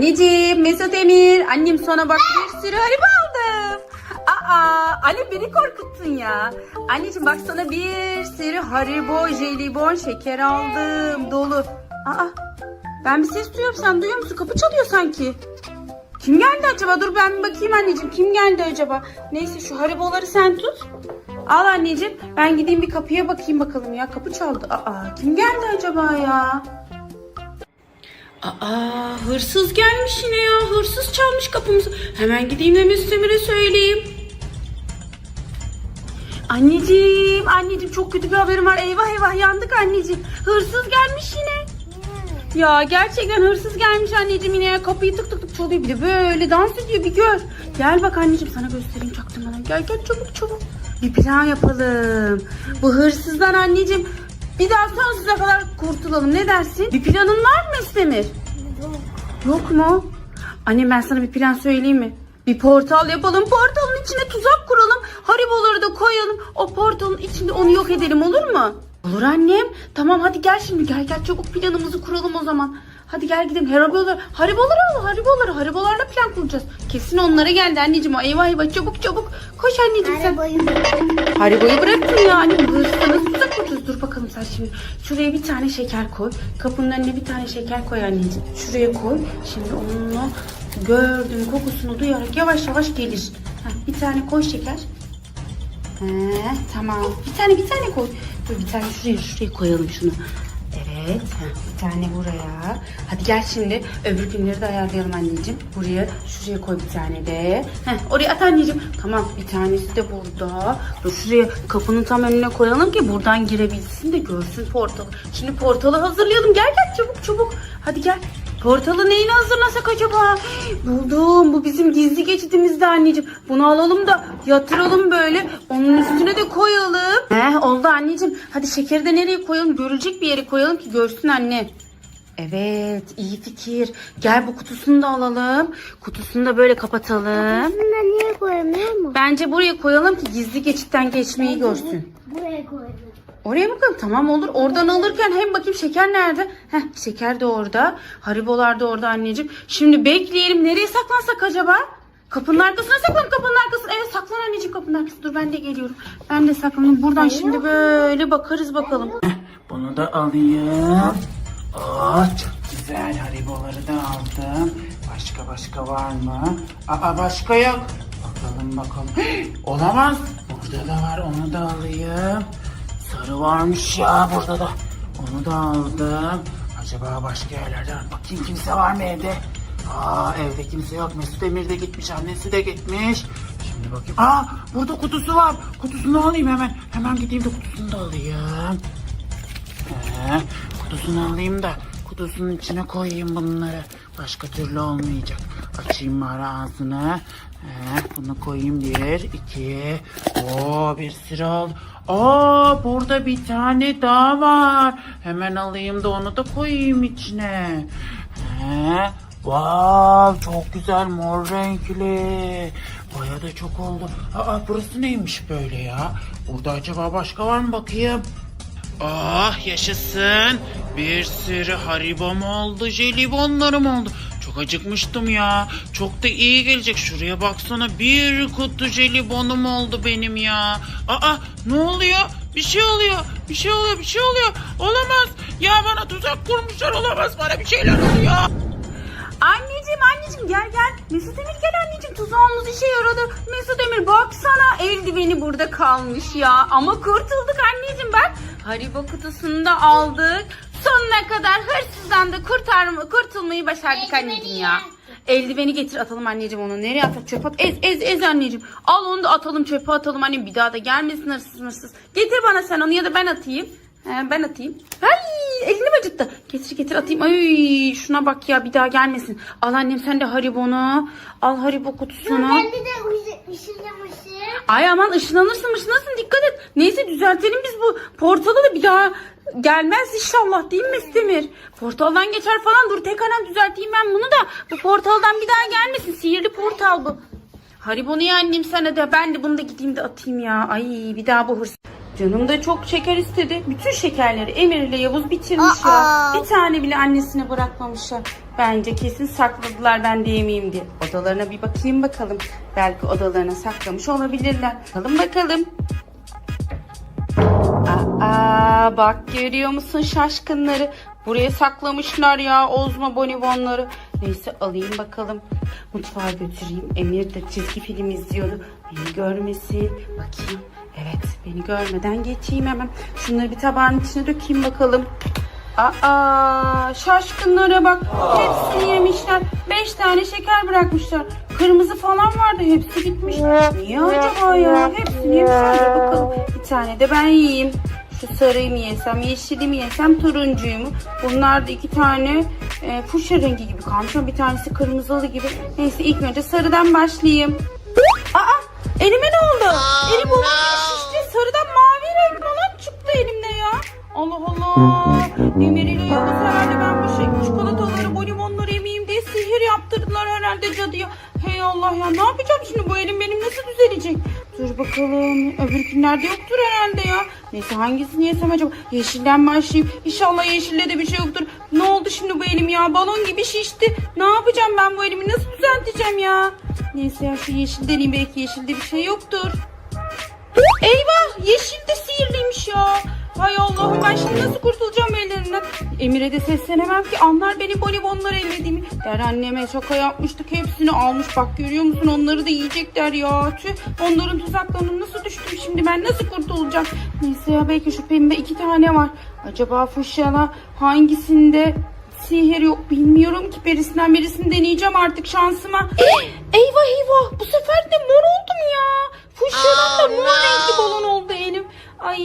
Anneciğim Mesut Emir annem sana bak bir sürü haribo aldım. Aa Ali beni korkuttun ya. Anneciğim bak sana bir sürü haribo, jelibon, şeker aldım dolu. Aa ben bir ses duyuyorum sen duyuyor musun? Kapı çalıyor sanki. Kim geldi acaba? Dur ben bir bakayım anneciğim. Kim geldi acaba? Neyse şu hariboları sen tut. Al anneciğim. Ben gideyim bir kapıya bakayım bakalım ya. Kapı çaldı. Aa kim geldi acaba ya? Aa hırsız gelmiş yine ya. Hırsız çalmış kapımızı. Hemen gideyim de Mesut Emir'e söyleyeyim. Anneciğim, anneciğim çok kötü bir haberim var. Eyvah eyvah yandık anneciğim. Hırsız gelmiş yine. Ya gerçekten hırsız gelmiş anneciğim yine. Kapıyı tık tık tık çalıyor bir de böyle dans ediyor bir gör. Gel bak anneciğim sana göstereyim çaktırmadan. Gel gel çabuk çabuk. Bir plan yapalım. Bu hırsızdan anneciğim bir daha sonsuza kadar kurtulalım. Ne dersin? Bir planın var mı İstemir? Yok mu? Anne ben sana bir plan söyleyeyim mi? Bir portal yapalım. Portalın içine tuzak kuralım. Hariboları da koyalım. O portalın içinde onu yok edelim olur mu? Olur annem. Tamam hadi gel şimdi. Gel gel çabuk planımızı kuralım o zaman. Hadi gel gidelim. Hariboları, hariboları al. Hariboları. Haribolarla plan kuracağız. Kesin onlara geldi anneciğim. Eyvah eyvah çabuk çabuk. Koş anneciğim sen. Haribo'yu bıraktın ya. Anne bu Bakalım sen şimdi. Şuraya bir tane şeker koy. Kapının önüne bir tane şeker koy anneciğim. Şuraya koy. Şimdi onunla gördüğün kokusunu duyarak yavaş yavaş gelir. Heh, bir tane koy şeker. He, tamam. Bir tane bir tane koy. Bir tane şuraya şuraya koyalım şunu. Evet. bir tane buraya. Hadi gel şimdi öbür günleri de ayarlayalım anneciğim. Buraya şuraya koy bir tane de. Heh, oraya at anneciğim. Tamam bir tanesi de burada. Dur şuraya kapının tam önüne koyalım ki buradan girebilsin de görsün portalı. Şimdi portalı hazırlayalım. Gel gel çabuk çabuk. Hadi gel. Portalı neyini hazırlasak acaba? Buldum. Bu bizim gizli geçitimizde anneciğim. Bunu alalım da yatıralım böyle. Onun üstüne de koyalım. Heh, oldu anneciğim. Hadi şekeri de nereye koyalım? Görülecek bir yere koyalım ki görsün anne. Evet iyi fikir. Gel bu kutusunu da alalım. Kutusunu da böyle kapatalım. Aslında niye koyamıyor mu? Bence buraya koyalım ki gizli geçitten geçmeyi görsün. Buraya koydum. Oraya mı koyalım? Tamam olur. Oradan alırken hem bakayım şeker nerede? Heh şeker de orada. Haribolar da orada anneciğim. Şimdi bekleyelim. Nereye saklansak acaba? Kapının arkasına saklan kapının arkasına. Evet saklan anneciğim kapının arkasına. Dur ben de geliyorum. Ben de saklanayım. Buradan şimdi böyle bakarız bakalım. Bunu da alayım. Oh, çok güzel hariboları da aldım. Başka başka var mı? Aa başka yok. Bakalım bakalım. Olamaz. Burada da var onu da alayım. Sarı varmış ya burada da. Onu da aldım. Acaba başka yerlerden bakayım kimse var mı evde? Aa evde kimse yok. Mesut Emir de gitmiş. Annesi de gitmiş. Şimdi bakayım. Aa burada kutusu var. Kutusunu alayım hemen. Hemen gideyim de kutusunu da alayım. Ee, kutusunu alayım da kutusunun içine koyayım bunları. Başka türlü olmayacak. Açayım bari ağzını. Bunu koyayım bir, iki. Oo bir sürü oldu. Aa burada bir tane daha var. Hemen alayım da onu da koyayım içine. Ee, Wow, çok güzel mor renkli. Baya da çok oldu. Aa burası neymiş böyle ya? Burada acaba başka var mı bakayım? Ah yaşasın. Bir sürü haribom oldu, jelibonlarım oldu. Çok acıkmıştım ya. Çok da iyi gelecek. Şuraya baksana bir kutu jelibonum oldu benim ya. Aa ne oluyor? Bir şey oluyor. Bir şey oluyor. Bir şey oluyor. Olamaz. Ya bana tuzak kurmuşlar. Olamaz. Bana bir şeyler oluyor. Anneciğim anneciğim gel gel. Mesut Emir gel anneciğim tuzağımız işe yaradı. Mesut Emir baksana eldiveni burada kalmış ya. Ama kurtulduk anneciğim bak. Haribo kutusunu da aldık. Sonuna kadar hırsızdan da kurtarma, kurtulmayı başardık anneciğim ya. Eldiveni getir atalım anneciğim onu. Nereye atalım? Çöpe at. Ez ez ez anneciğim. Al onu da atalım çöpe atalım annem. Bir daha da gelmesin hırsız hırsız. Getir bana sen onu ya da ben atayım. He, ben atayım. Ay elini acıttı. Getir getir atayım. Ay şuna bak ya bir daha gelmesin. Al annem sen de haribonu. Al haribo kutusunu. Ben de ışınlamışım. Ay aman ışınlanırsın ışınlanırsın dikkat et. Neyse düzeltelim biz bu portalı da bir daha gelmez inşallah değil mi Demir? Portaldan geçer falan dur tek anam düzelteyim ben bunu da. Bu portaldan bir daha gelmesin sihirli portal bu. Haribonu ya annem sana da ben de bunu da gideyim de atayım ya. Ay bir daha bu hırs. Canım da çok şeker istedi. Bütün şekerleri Emir ile Yavuz bitirmişler. Aa. Bir tane bile annesine bırakmamışlar. Bence kesin sakladılar ben de yemeyeyim diye. Odalarına bir bakayım bakalım. Belki odalarına saklamış olabilirler. Bakalım bakalım. Aa, bak görüyor musun şaşkınları? Buraya saklamışlar ya ozma bonibonları. Neyse alayım bakalım. Mutfağa götüreyim. Emir de çizgi film izliyordu. Beni görmesin. Bakayım. Beni görmeden geçeyim hemen. Şunları bir tabağın içine dökeyim bakalım. Aa şaşkınlara bak. Hepsini yemişler. Beş tane şeker bırakmışlar. Kırmızı falan vardı. Hepsi gitmiş. Niye acaba ya? Hepsini yemişler. Bakalım. Bir tane de ben yiyeyim. Şu sarıyı mı yesem, yeşili mi yesem, turuncuyu mu? Bunlar da iki tane e, fuşya rengi gibi kalmış ama bir tanesi kırmızılı gibi. Neyse ilk önce sarıdan başlayayım. Aa elime ne oldu? Elim şişti. Sarıdan mavi renk falan çıktı elimde ya. Allah Allah. Emir ile Yavuz herhalde ben bu şey çikolataları, bolimonları yemeyeyim diye sihir yaptırdılar herhalde cadıya. Hey Allah ya ne yapacağım şimdi bu elim benim nasıl düzelecek? Dur bakalım. Öbürkünlerde yoktur herhalde ya. Neyse hangisini yesem acaba? Yeşilden başlayayım. İnşallah yeşilde de bir şey yoktur. Ne oldu şimdi bu elim ya? Balon gibi şişti. Ne yapacağım ben bu elimi? Nasıl düzelteceğim ya? Neyse ya şu yeşil deneyim. Belki yeşilde bir şey yoktur. Eyvah yeşil de sihirliymiş ya. Hay Allah'ım ben şimdi nasıl kurtulacağım ellerinden? Emir'e de seslenemem ki anlar beni bonibonlar ellediğimi. Der anneme şaka yapmıştık hepsini almış bak görüyor musun onları da yiyecekler ya. Tüh onların tuzaklarına nasıl düştüm şimdi ben nasıl kurtulacağım? Neyse ya belki şu pembe iki tane var. Acaba fuşyala hangisinde sihir yok bilmiyorum ki birisinden birisini deneyeceğim artık şansıma. eyvah eyvah bu sefer de mor oldum ya. Fuşyadan da mor renkli balon oldu elim. Ay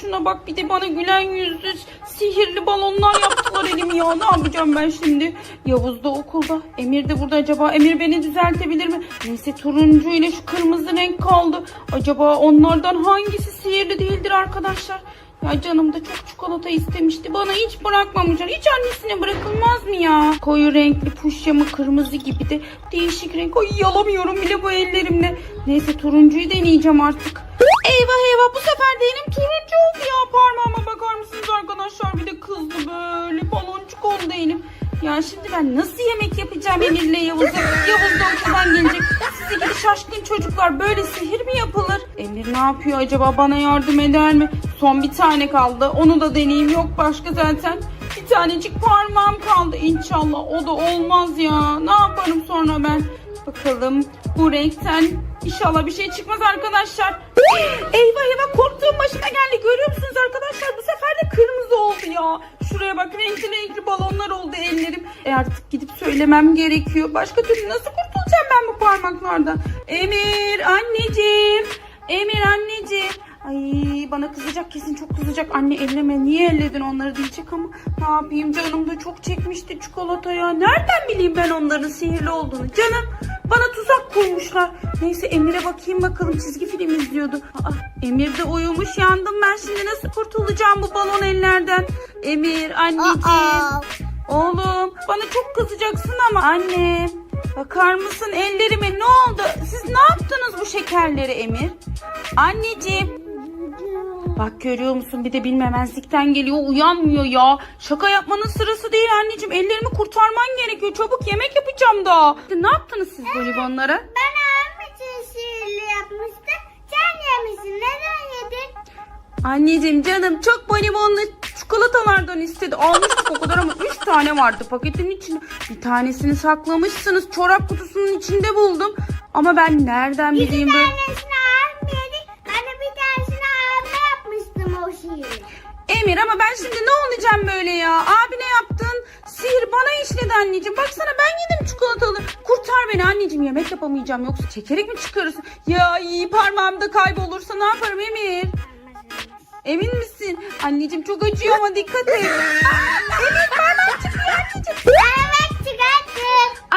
şuna bak bir de bana gülen yüzlü sihirli balonlar yaptılar elimi ya. Ne yapacağım ben şimdi? Yavuz da okulda. Emir de burada acaba. Emir beni düzeltebilir mi? Neyse turuncu ile şu kırmızı renk kaldı. Acaba onlardan hangisi sihirli değildir arkadaşlar? Ya canım da çok çikolata istemişti. Bana hiç bırakmamışlar. Hiç annesine bırakılmaz mı ya? Koyu renkli puşya mı kırmızı gibi de değişik renk. Ay yalamıyorum bile bu ellerimle. Neyse turuncuyu deneyeceğim artık. Eyvah eyvah bu sefer de elim turuncu oldu ya. Parmağıma bakar mısınız arkadaşlar? Bir de kızdı böyle baloncuk oldu elim. Ya şimdi ben nasıl yemek yapacağım Emir'le Yavuz'a? Yavuz da okuldan gelecek. Size gibi şaşkın çocuklar böyle sihir mi yapılır? Emir ne yapıyor acaba bana yardım eder mi? Son bir tane kaldı. Onu da deneyeyim. Yok başka zaten. Bir tanecik parmağım kaldı. İnşallah o da olmaz ya. Ne yaparım sonra ben? Bakalım bu renkten inşallah bir şey çıkmaz arkadaşlar. Eyvah eyvah korktuğum başıma geldi. Görüyor musunuz arkadaşlar? Bu sefer de kırmızı oldu ya. Şuraya bak renkli renkli balonlar oldu ellerim. E artık gidip söylemem gerekiyor. Başka türlü nasıl kurtulacağım ben bu parmaklardan? Emir anneciğim. Emir anneciğim. Ay bana kızacak kesin çok kızacak. Anne elleme niye elledin onları diyecek ama ne yapayım canım da çok çekmişti çikolataya. Nereden bileyim ben onların sihirli olduğunu canım. Bana tuzak kurmuşlar. Neyse Emir'e bakayım bakalım çizgi film izliyordu. Aa, Emir de uyumuş yandım ben şimdi nasıl kurtulacağım bu balon ellerden. Emir anneciğim. Aa. Oğlum bana çok kızacaksın ama anne. Bakar mısın ellerime ne oldu? Siz ne yaptınız bu şekerleri Emir? Anneciğim. Bak görüyor musun bir de bilmemezlikten geliyor uyanmıyor ya. Şaka yapmanın sırası değil anneciğim. Ellerimi kurtarman gerekiyor. Çabuk yemek yapacağım da. Ne yaptınız siz bonibonlara? Ben abim için sihirli yapmıştım. Sen yemişsin. Neden yedin? Anneciğim canım çok bonibonlu çikolatalardan istedi. Almıştık o kadar ama 3 tane vardı paketin içinde. Bir tanesini saklamışsınız. Çorap kutusunun içinde buldum. Ama ben nereden bileyim böyle... tanesini ben şimdi ne olacağım böyle ya? Abine yaptın. Sihir bana işledi anneciğim. Baksana ben yedim çikolatalı. Kurtar beni anneciğim. Yemek yapamayacağım. Yoksa çekerek mi çıkarırsın? Ya iyi parmağımda kaybolursa ne yaparım Emir? Emin misin? Anneciğim çok acıyor ama dikkat et. Emir parmağım çıkıyor anneciğim. Evet.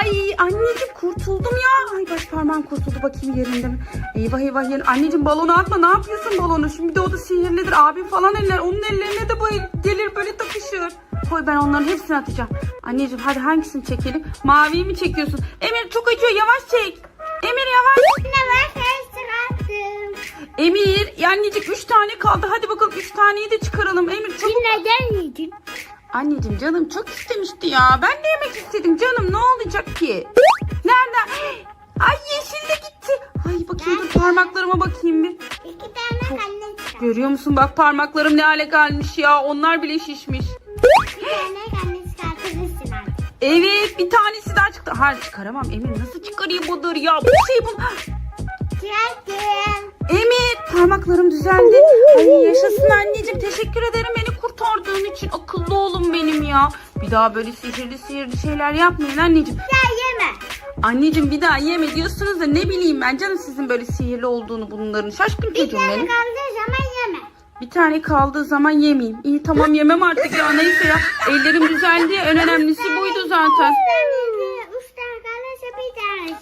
Ay anneciğim kurtuldum ya. Ay baş parmağım kurtuldu bakayım yerinde mi? Eyvah eyvah yer. Anneciğim balonu atma ne yapıyorsun balonu? Şimdi de o da sihirlidir. Abim falan eller. Onun ellerine de böyle gelir böyle takışır. Koy ben onların hepsini atacağım. Anneciğim hadi hangisini çekelim? Maviyi mi çekiyorsun? Emir çok acıyor yavaş çek. Emir yavaş. Ses çıkarttım. Emir anneciğim 3 tane kaldı. Hadi bakalım 3 taneyi de çıkaralım. Emir çabuk. Neden yedin? Anneciğim canım çok istemişti ya. Ben de yemek istedim canım. Ne olacak ki? Nereden? Ay yeşil de gitti. Ay bakayım dur parmaklarıma bakayım bir. İki tane anne çıkar. Görüyor musun bak parmaklarım ne hale gelmiş ya. Onlar bile şişmiş. Bir tane anne çıkartabilirsin artık. Evet bir tanesi daha çıktı. Hayır çıkaramam Emir nasıl çıkarayım budur ya. Bu şey bu. Çıkarttım. Emir parmaklarım düzeldi. Ay yaşasın anneciğim teşekkür ederim beni kurtardığın için. Akıllı oğlum benim ya. Bir daha böyle sihirli sihirli şeyler yapmayın anneciğim. Ya yeme. Anneciğim bir daha yeme diyorsunuz da ne bileyim ben canım sizin böyle sihirli olduğunu bunların. Şaşkın Bir çocuğum tane benim. kaldığı zaman yeme. Bir tane kaldığı zaman yemeyeyim. İyi tamam yemem artık ya neyse ya. Ellerim düzeldi en önemlisi buydu zaten. Tane, tane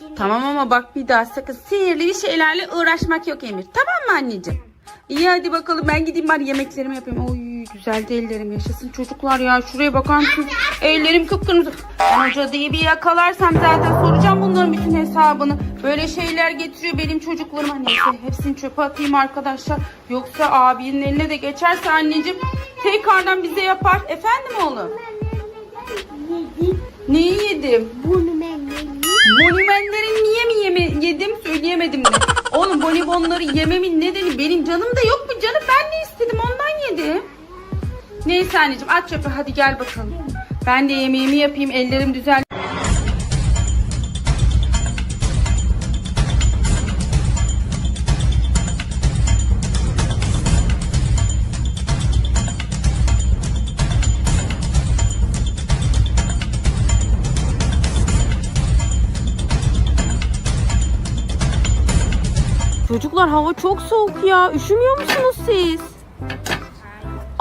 bir. Tamam ama bak bir daha sakın sihirli bir şeylerle uğraşmak yok Emir. Tamam mı anneciğim? İyi hadi bakalım ben gideyim bari yemeklerimi yapayım. Oy güzeldi ellerim yaşasın çocuklar ya. Şuraya bakar mısınız? Ellerim kıpkırmızı. Ben o cadıyı bir yakalarsam zaten soracağım bunların bütün hesabını. Böyle şeyler getiriyor benim çocuklarıma. Neyse hepsini çöpe atayım arkadaşlar. Yoksa abinin eline de geçerse anneciğim tekrardan bize yapar. Efendim oğlum? Yedim. Neyi yedim? Yedim. Bonibonları niye mi yeme yedim söyleyemedim de. Oğlum bonibonları yememin nedeni benim canım da yok mu canım ben de istedim ondan yedim. Neyse anneciğim aç çöpü hadi gel bakalım. Ben de yemeğimi yapayım ellerim düzel. Çocuklar hava çok soğuk ya. Üşümüyor musunuz siz?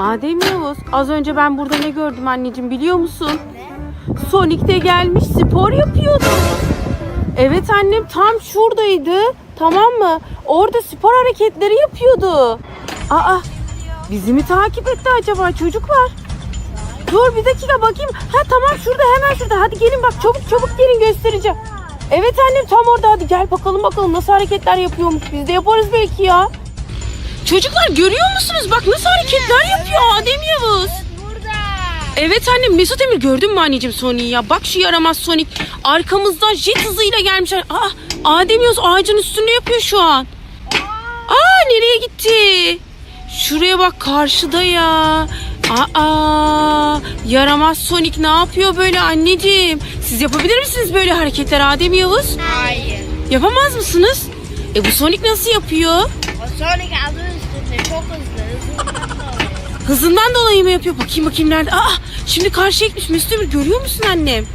Adem Yavuz, az önce ben burada ne gördüm anneciğim biliyor musun? Sonic de gelmiş spor yapıyordu. Evet annem tam şuradaydı. Tamam mı? Orada spor hareketleri yapıyordu. Aa, bizi mi takip etti acaba çocuklar? Dur bir dakika bakayım. Ha tamam şurada hemen şurada. Hadi gelin bak çabuk çabuk gelin göstereceğim. Evet annem tam orada hadi gel bakalım bakalım nasıl hareketler yapıyormuş. Biz de yaparız belki ya. Çocuklar görüyor musunuz? Bak nasıl hareketler yapıyor Adem Yavuz. Evet annem Mesut Emir gördün mü anneciğim Sonic'i ya? Bak şu yaramaz Sonic arkamızdan jet hızıyla gelmişler. Aa Adem Yavuz ağacın üstünde yapıyor şu an. Aa nereye gitti? Şuraya bak karşıda ya. Aa yaramaz Sonic ne yapıyor böyle anneciğim? Siz yapabilir misiniz böyle hareketler Adem Yavuz? Hayır. Yapamaz mısınız? E bu Sonic nasıl yapıyor? Sonic adı üstünde çok hızlı. Hızlı Hızından dolayı mı yapıyor? Bakayım bakayım nerede? Aa şimdi karşıya gitmiş Mesut Emir görüyor musun annem?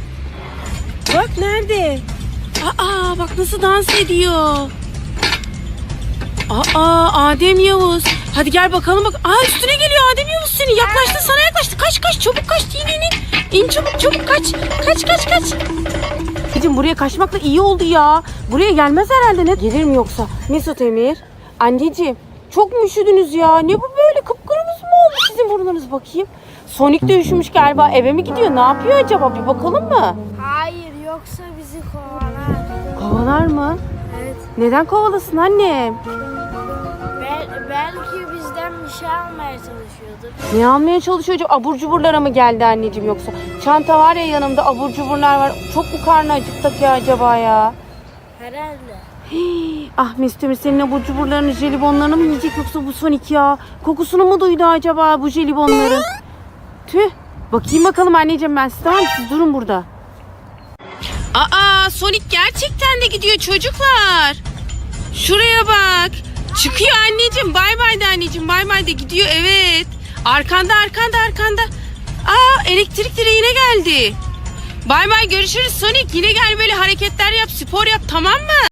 Bak nerede? Aa bak nasıl dans ediyor. Aa Adem Yavuz. Hadi gel bakalım bak. Aa üstüne geliyor Adem Yavuz seni. Yaklaştı sana yaklaştı. Kaç kaç çabuk kaç. İn in in. İn çabuk çabuk kaç. Kaç kaç kaç. Anneciğim buraya kaçmakla iyi oldu ya. Buraya gelmez herhalde. Ne? Gelir mi yoksa? Mesut Emir. Anneciğim çok mu üşüdünüz ya? Ne bu böyle kıpkırmızı mı oldu sizin burnunuz bakayım? Sonic de üşümüş galiba. Eve mi gidiyor? Ne yapıyor acaba? Bir bakalım mı? Hayır yoksa bizi kovalar. Kovalar mı? Evet. Neden kovalasın annem? Bel- belki bizden bir şey almaya çalışıyordur. Ne almaya çalışıyor acaba? Abur cuburlara mı geldi anneciğim yoksa? Çanta var ya yanımda abur cuburlar var. Çok mu karnı acıktık ya acaba ya? Herhalde. Ah Mesut Emir senin abur cuburlarını, jelibonlarını mı yiyecek yoksa bu Sonic ya? Kokusunu mu duydu acaba bu jelibonların? Tüh. Bakayım bakalım anneciğim ben siz tamam? Siz durun burada. Aa Sonic gerçekten de gidiyor çocuklar. Şuraya bak. Çıkıyor anneciğim. Bay bay de anneciğim. Bay bay de gidiyor evet. Arkanda arkanda arkanda. Aa elektrik direğine geldi. Bay bay görüşürüz Sonic. Yine gel böyle hareketler yap spor yap tamam mı?